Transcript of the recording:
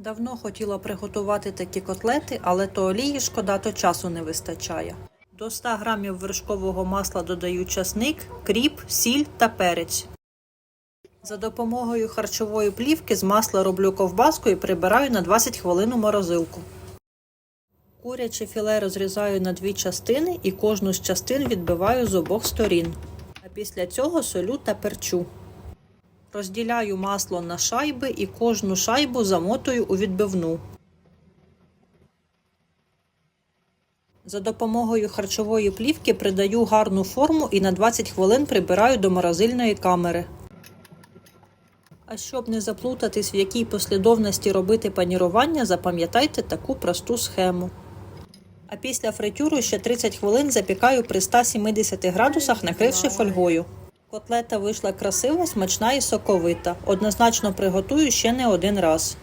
Давно хотіла приготувати такі котлети, але то олії шкода, то часу не вистачає. До 100 грамів вершкового масла додаю часник, кріп, сіль та перець. За допомогою харчової плівки з масла роблю ковбаску і прибираю на 20 хвилин у морозилку. Куряче філе розрізаю на дві частини і кожну з частин відбиваю з обох сторін. А після цього солю та перчу. Розділяю масло на шайби і кожну шайбу замотую у відбивну. За допомогою харчової плівки придаю гарну форму і на 20 хвилин прибираю до морозильної камери. А щоб не заплутатись, в якій послідовності робити панірування, запам'ятайте таку просту схему. А після фритюру ще 30 хвилин запікаю при 170 градусах, накривши фольгою. Котлета вийшла красива, смачна і соковита. Однозначно приготую ще не один раз.